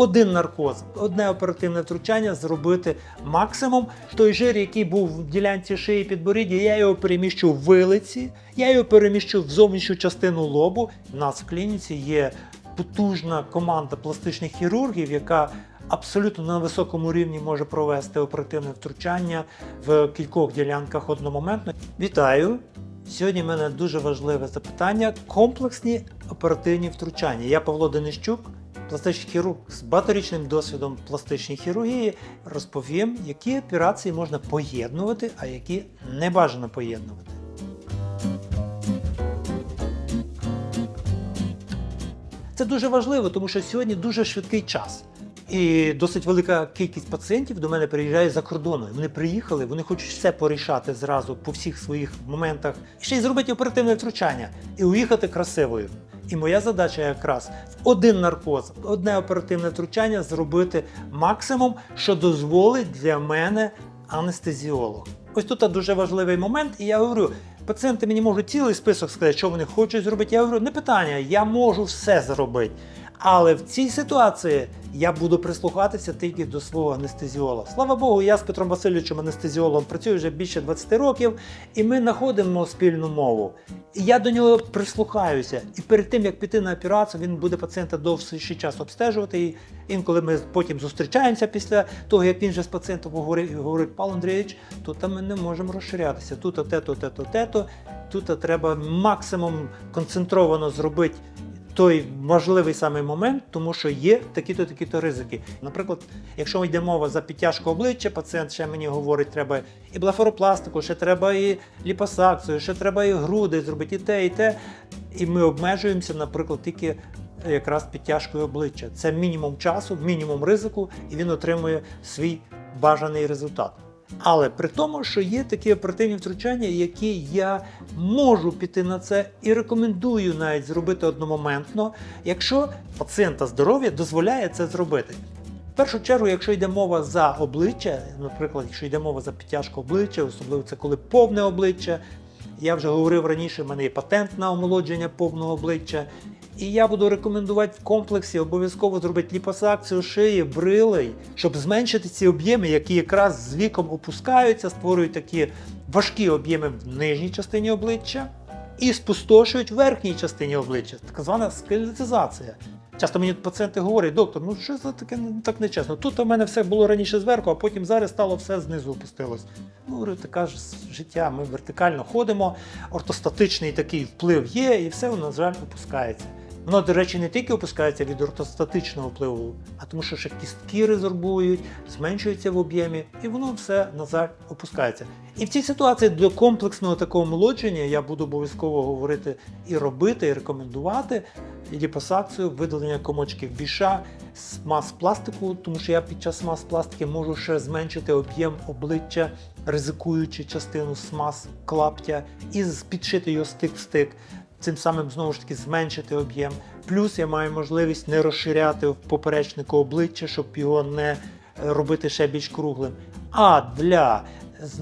один наркоз, одне оперативне втручання зробити максимум. Той жир, який був в ділянці шиї підборіддя, я його переміщу в вилиці, я його переміщу в зовнішню частину лобу. У нас в клініці є потужна команда пластичних хірургів, яка абсолютно на високому рівні може провести оперативне втручання в кількох ділянках одномоментно. Вітаю! Сьогодні в мене дуже важливе запитання: комплексні оперативні втручання. Я Павло Денищук, пластичний хірург з багаторічним досвідом пластичної хірургії. Розповім, які операції можна поєднувати, а які не бажано поєднувати. Це дуже важливо, тому що сьогодні дуже швидкий час. І досить велика кількість пацієнтів до мене приїжджає за кордону. Вони приїхали, вони хочуть все порішати зразу по всіх своїх моментах, ще й зробити оперативне втручання і уїхати красивою. І моя задача якраз в один наркоз, одне оперативне втручання зробити максимум, що дозволить для мене анестезіолог. Ось тут дуже важливий момент, і я говорю. Пацієнти мені можуть цілий список сказати, що вони хочуть зробити. Я говорю, не питання, я можу все зробити. Але в цій ситуації я буду прислухатися тільки до свого анестезіолога. Слава Богу, я з Петром Васильовичем анестезіологом працюю вже більше 20 років, і ми знаходимо спільну мову. І я до нього прислухаюся. І перед тим як піти на операцію, він буде пацієнта довший час обстежувати. І інколи ми потім зустрічаємося після того, як він вже з пацієнтом говорить, говорить Павло Андрійович, тут ми не можемо розширятися. Тут те-то, те-то, те-то. Тут треба максимум концентровано зробити той важливий самий момент, тому що є такі-то такі-то ризики. Наприклад, якщо йде мова за підтяжку обличчя, пацієнт ще мені говорить, треба і блефаропластику, ще треба і ліпосакцію, ще треба і груди зробити, і те, і те. І ми обмежуємося, наприклад, тільки якраз підтяжкою обличчя. Це мінімум часу, мінімум ризику, і він отримує свій бажаний результат. Але при тому, що є такі оперативні втручання, які я можу піти на це і рекомендую навіть зробити одномоментно, якщо пацієнта здоров'я дозволяє це зробити. В першу чергу, якщо йде мова за обличчя, наприклад, якщо йде мова за підтяжку обличчя, особливо це коли повне обличчя. Я вже говорив раніше, в мене є патент на омолодження повного обличчя. І я буду рекомендувати в комплексі обов'язково зробити ліпосакцію шиї, брилей, щоб зменшити ці об'єми, які якраз з віком опускаються, створюють такі важкі об'єми в нижній частині обличчя і спустошують в верхній частині обличчя, так звана скелетизація. Часто мені пацієнти говорять, доктор, ну що це таке так нечесно? Тут у мене все було раніше зверху, а потім зараз стало все знизу опустилось. Ну, говорю, така ж життя, ми вертикально ходимо, ортостатичний такий вплив є, і все, на жаль, опускається. Воно, до речі, не тільки опускається від ортостатичного впливу, а тому, що ще кістки резорбують, зменшуються в об'ємі, і воно все назад опускається. І в цій ситуації для комплексного такого молодження я буду обов'язково говорити і робити, і рекомендувати ліпосакцію, видалення комочків біша, смаз пластику, тому що я під час смаз пластики можу ще зменшити об'єм обличчя, ризикуючи частину смаз клаптя, і підшити його стик в стик цим самим знову ж таки зменшити об'єм. Плюс я маю можливість не розширяти в поперечнику обличчя, щоб його не е, робити ще більш круглим. А для,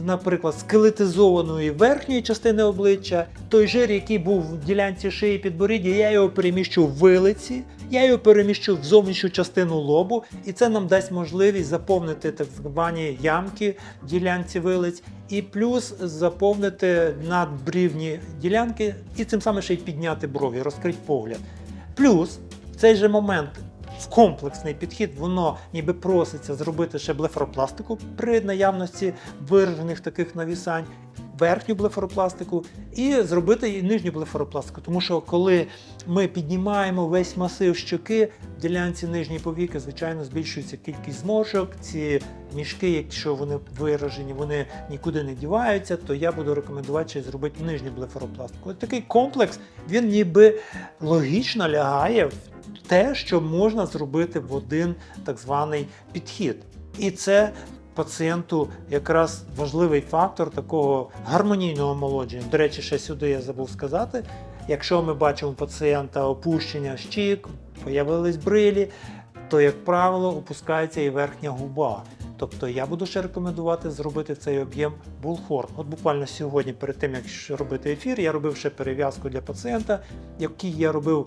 наприклад, скелетизованої верхньої частини обличчя, той жир, який був в ділянці шиї підборіддя, я його переміщу в вилиці, я його переміщу в зовнішню частину лобу, і це нам дасть можливість заповнити так звані ямки в ділянці вилиць, і плюс заповнити надбрівні ділянки, і цим самим ще й підняти брові, розкрити погляд. Плюс в цей же момент в комплексний підхід воно ніби проситься зробити ще блефаропластику при наявності виражених таких навісань, верхню блефаропластику і зробити і нижню блефаропластику. Тому що коли ми піднімаємо весь масив щоки, в ділянці нижньої повіки, звичайно, збільшується кількість зморшок. Ці мішки, якщо вони виражені, вони нікуди не діваються, то я буду рекомендувати ще зробити нижню блефаропластику. Ось такий комплекс, він ніби логічно лягає в те, що можна зробити в один так званий підхід. І це пацієнту якраз важливий фактор такого гармонійного омолодження. До речі, ще сюди я забув сказати. Якщо ми бачимо пацієнта опущення щік, появились брилі, то, як правило, опускається і верхня губа. Тобто я буду ще рекомендувати зробити цей об'єм булхорн. От буквально сьогодні, перед тим як робити ефір, я робив ще перев'язку для пацієнта, який я робив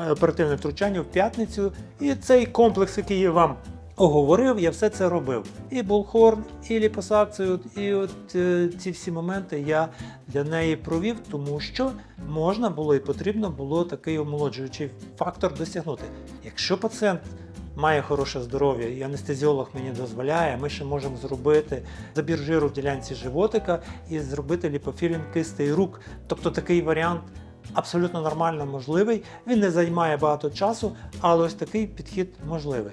е, оперативне втручання в п'ятницю. І цей комплекс, який я вам оговорив, я все це робив. І булхорн, і ліпосакцію, і от е, ці всі моменти я для неї провів, тому що можна було і потрібно було такий омолоджуючий фактор досягнути. Якщо пацієнт має хороше здоров'я, і анестезіолог мені дозволяє, ми ще можемо зробити забір жиру в ділянці животика і зробити ліпофілін кистей рук. Тобто такий варіант абсолютно нормально можливий. Він не займає багато часу, але ось такий підхід можливий.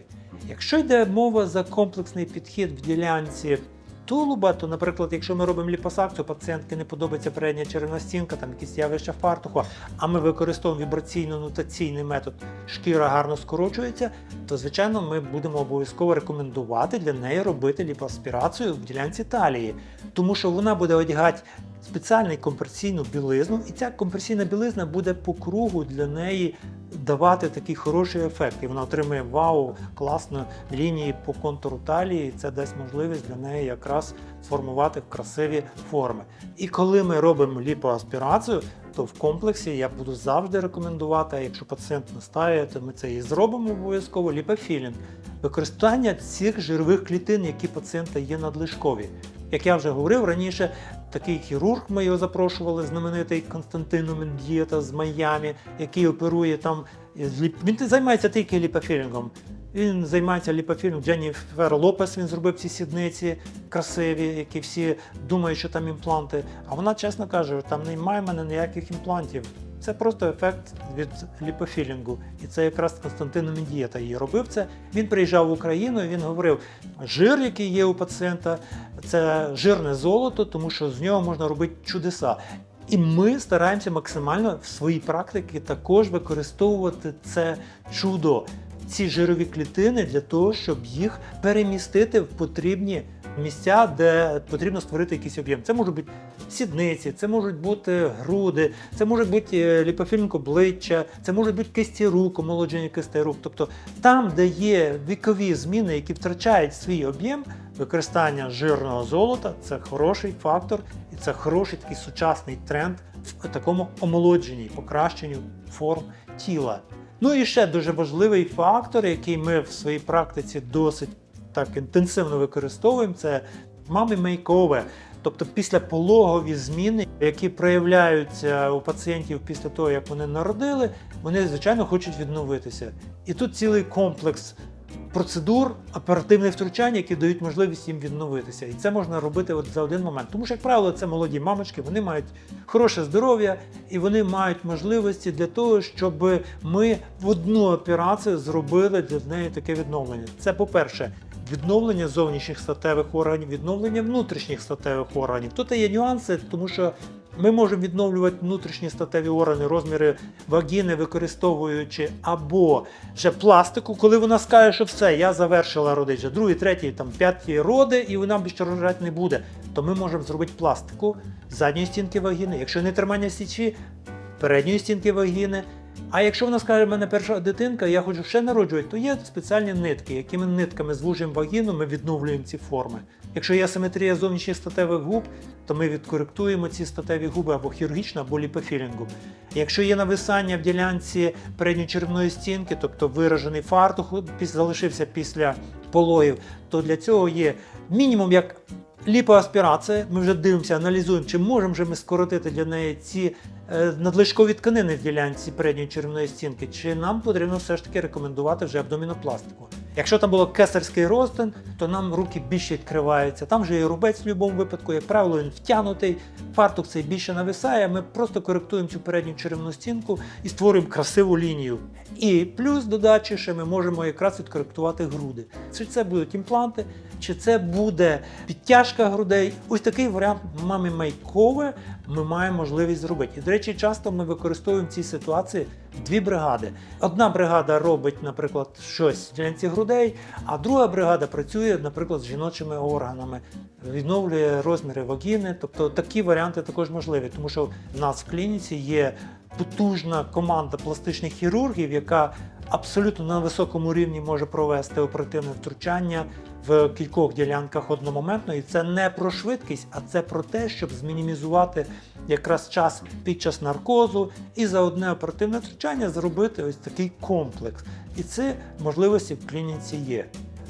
Якщо йде мова за комплексний підхід в ділянці тулуба, то, наприклад, якщо ми робимо ліпосакцію, пацієнтки не подобається передня черевна стінка, там якісь явища фартуху, а ми використовуємо вібраційно-нутаційний метод, шкіра гарно скорочується, то звичайно ми будемо обов'язково рекомендувати для неї робити ліпоаспірацію в ділянці талії, тому що вона буде одягати спеціальну компресійну білизну, і ця компресійна білизна буде по кругу для неї давати такий хороший ефект. І вона отримує вау, класну лінії по контуру талії. і Це дасть можливість для неї якраз сформувати красиві форми. І коли ми робимо ліпоаспірацію, то в комплексі я буду завжди рекомендувати, а якщо пацієнт настає, то ми це і зробимо обов'язково ліпофілінг. Використання цих жирових клітин, які пацієнта є надлишкові. Як я вже говорив раніше, такий хірург, ми його запрошували, знаменитий Константино Мендієта з Майами, який оперує там. Він займається тільки ліпофілінгом. Він займається ліпофілінгом. Дженніфер Лопес він зробив ці сідниці красиві, які всі думають, що там імпланти. А вона чесно каже, там немає в мене ніяких імплантів. Це просто ефект від ліпофілінгу. І це якраз Константин Мендієта її робив це. Він приїжджав в Україну і він говорив: жир, який є у пацієнта, це жирне золото, тому що з нього можна робити чудеса. І ми стараємося максимально в своїй практиці також використовувати це чудо, ці жирові клітини для того, щоб їх перемістити в потрібні місця, де потрібно створити якийсь об'єм. Це можуть бути сідниці, це можуть бути груди, це можуть бути е, ліпофілінг обличчя, це можуть бути кисті рук, омолодження кистей рук. Тобто там, де є вікові зміни, які втрачають свій об'єм, використання жирного золота це хороший фактор і це хороший такий сучасний тренд в такому омолодженні, покращенню форм тіла. Ну і ще дуже важливий фактор, який ми в своїй практиці досить так інтенсивно використовуємо, це мами мейкове. Тобто післяпологові зміни, які проявляються у пацієнтів після того, як вони народили, вони звичайно хочуть відновитися. І тут цілий комплекс процедур, оперативних втручань, які дають можливість їм відновитися. І це можна робити от за один момент. Тому що, як правило, це молоді мамочки, вони мають хороше здоров'я і вони мають можливості для того, щоб ми в одну операцію зробили для неї таке відновлення. Це, по-перше, відновлення зовнішніх статевих органів, відновлення внутрішніх статевих органів. Тут є нюанси, тому що ми можемо відновлювати внутрішні статеві органи, розміри вагіни, використовуючи або вже пластику, коли вона скаже, що все, я завершила родити другий, третій, там п'ятий роди, і вона більше рожати не буде. То ми можемо зробити пластику задньої стінки вагіни, якщо не тримання січі, передньої стінки вагіни. А якщо вона скаже, в мене перша дитинка, я хочу ще народжувати, то є спеціальні нитки, якими нитками звужуємо вагіну, ми відновлюємо ці форми. Якщо є асиметрія зовнішніх статевих губ, то ми відкоректуємо ці статеві губи або хірургічно, або ліпофілінгом. Якщо є нависання в ділянці передньої черевної стінки, тобто виражений фартух залишився після пологів, то для цього є мінімум як ліпоаспірація. Ми вже дивимося, аналізуємо, чи можемо вже ми скоротити для неї ці надлишкові тканини в ділянці передньої черевної стінки, чи нам потрібно все ж таки рекомендувати вже абдомінопластику. Якщо там було кесарський розтин, то нам руки більше відкриваються. Там же є рубець в будь-якому випадку, як правило, він втягнутий, фартук цей більше нависає. Ми просто коректуємо цю передню черевну стінку і створюємо красиву лінію. І плюс додачі, ще ми можемо якраз відкоректувати груди. Чи це будуть імпланти, чи це буде підтяжка грудей. Ось такий варіант мами мейкове ми маємо можливість зробити. І, до речі, часто ми використовуємо в цій ситуації дві бригади. Одна бригада робить, наприклад, щось в ділянці грудей, а друга бригада працює, наприклад, з жіночими органами, відновлює розміри вагіни. Тобто такі варіанти також можливі, тому що в нас в клініці є потужна команда пластичних хірургів, яка абсолютно на високому рівні може провести оперативне втручання в кількох ділянках одномоментно. І це не про швидкість, а це про те, щоб змінімізувати якраз час під час наркозу і за одне оперативне втручання зробити ось такий комплекс. І це можливості в клініці є.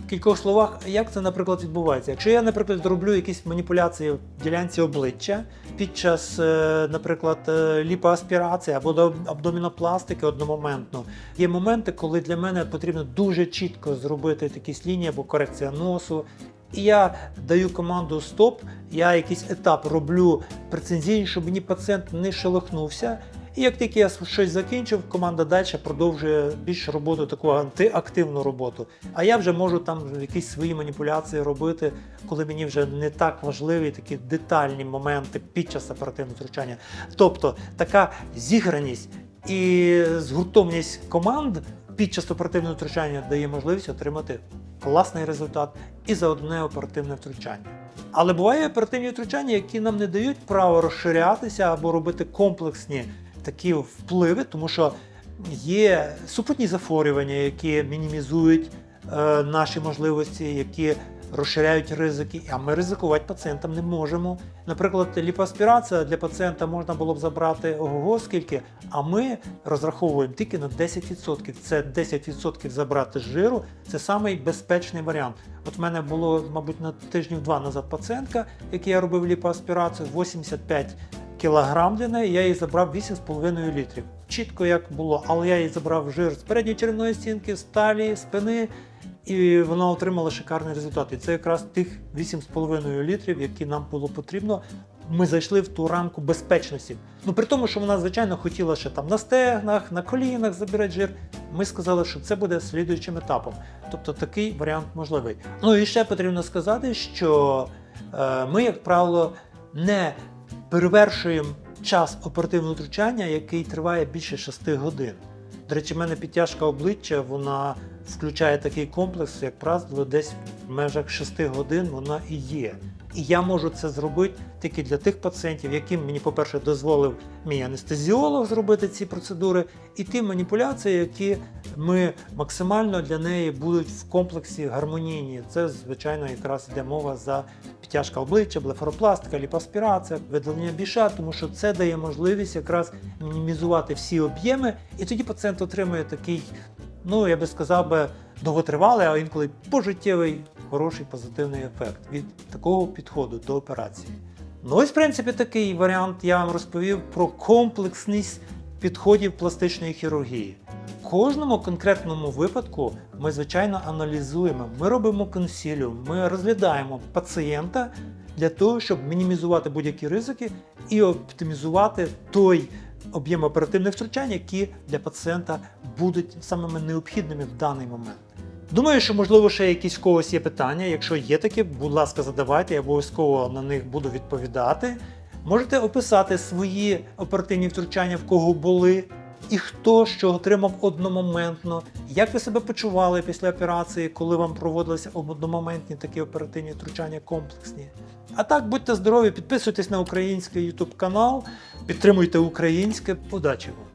В кількох словах, як це, наприклад, відбувається? Якщо я, наприклад, зроблю якісь маніпуляції в ділянці обличчя під час, е, наприклад, е, ліпоаспірації або до- абдомінопластики одномоментно, є моменти, коли для мене потрібно дуже чітко зробити якісь лінії або корекція носу. І я даю команду стоп, я якийсь етап роблю прецензійний, щоб мені пацієнт не шелохнувся. І як тільки я щось закінчив, команда далі продовжує більш роботу, таку антиактивну роботу. А я вже можу там якісь свої маніпуляції робити, коли мені вже не так важливі такі детальні моменти під час оперативного втручання. Тобто така зіграність і згуртовність команд під час оперативного втручання дає можливість отримати класний результат і за одне оперативне втручання. Але буває оперативні втручання, які нам не дають право розширятися або робити комплексні такі впливи, тому що є супутні захворювання, які мінімізують е, наші можливості, які розширяють ризики, а ми ризикувати пацієнтам не можемо. Наприклад, ліпоаспірація для пацієнта можна було б забрати ого скільки, а ми розраховуємо тільки на 10%. Це 10% забрати з жиру, це самий безпечний варіант. От в мене було, мабуть, на тижнів два назад пацієнтка, якій я робив ліпоаспірацію, 85 кілограм для неї, я їй забрав 8,5 літрів. Чітко як було, але я їй забрав жир з передньої черевної стінки, з талії, спини, і вона отримала шикарний результат. І це якраз тих 8,5 літрів, які нам було потрібно. Ми зайшли в ту рамку безпечності. Ну при тому, що вона, звичайно, хотіла ще там на стегнах, на колінах забирати жир. Ми сказали, що це буде слідуючим етапом. Тобто такий варіант можливий. Ну і ще потрібно сказати, що е, ми, як правило, не перевершуємо час оперативного втручання, який триває більше 6 годин. До речі, в мене підтяжка обличчя, вона включає такий комплекс, як правило, десь в межах 6 годин вона і є. І я можу це зробити тільки для тих пацієнтів, яким мені, по-перше, дозволив мій анестезіолог зробити ці процедури, і ті маніпуляції, які ми максимально для неї будуть в комплексі гармонійні. Це, звичайно, якраз йде мова за підтяжка обличчя, блефаропластика, ліпаспірація, видалення біша, тому що це дає можливість якраз мінімізувати всі об'єми, і тоді пацієнт отримує такий, ну я би сказав би, довготривалий, а інколи пожиттєвий хороший позитивний ефект від такого підходу до операції. Ну ось, в принципі, такий варіант я вам розповів про комплексність підходів пластичної хірургії. Кожному конкретному випадку ми, звичайно, аналізуємо, ми робимо консиліум, ми розглядаємо пацієнта для того, щоб мінімізувати будь-які ризики і оптимізувати той об'єм оперативних втручань, які для пацієнта будуть самими необхідними в даний момент. Думаю, що можливо ще якісь в когось є питання. Якщо є такі, будь ласка, задавайте, я обов'язково на них буду відповідати. Можете описати свої оперативні втручання, в кого були, і хто що отримав одномоментно, як ви себе почували після операції, коли вам проводилися одномоментні такі оперативні втручання комплексні. А так, будьте здорові, підписуйтесь на український YouTube канал, підтримуйте українське. Удачі вам!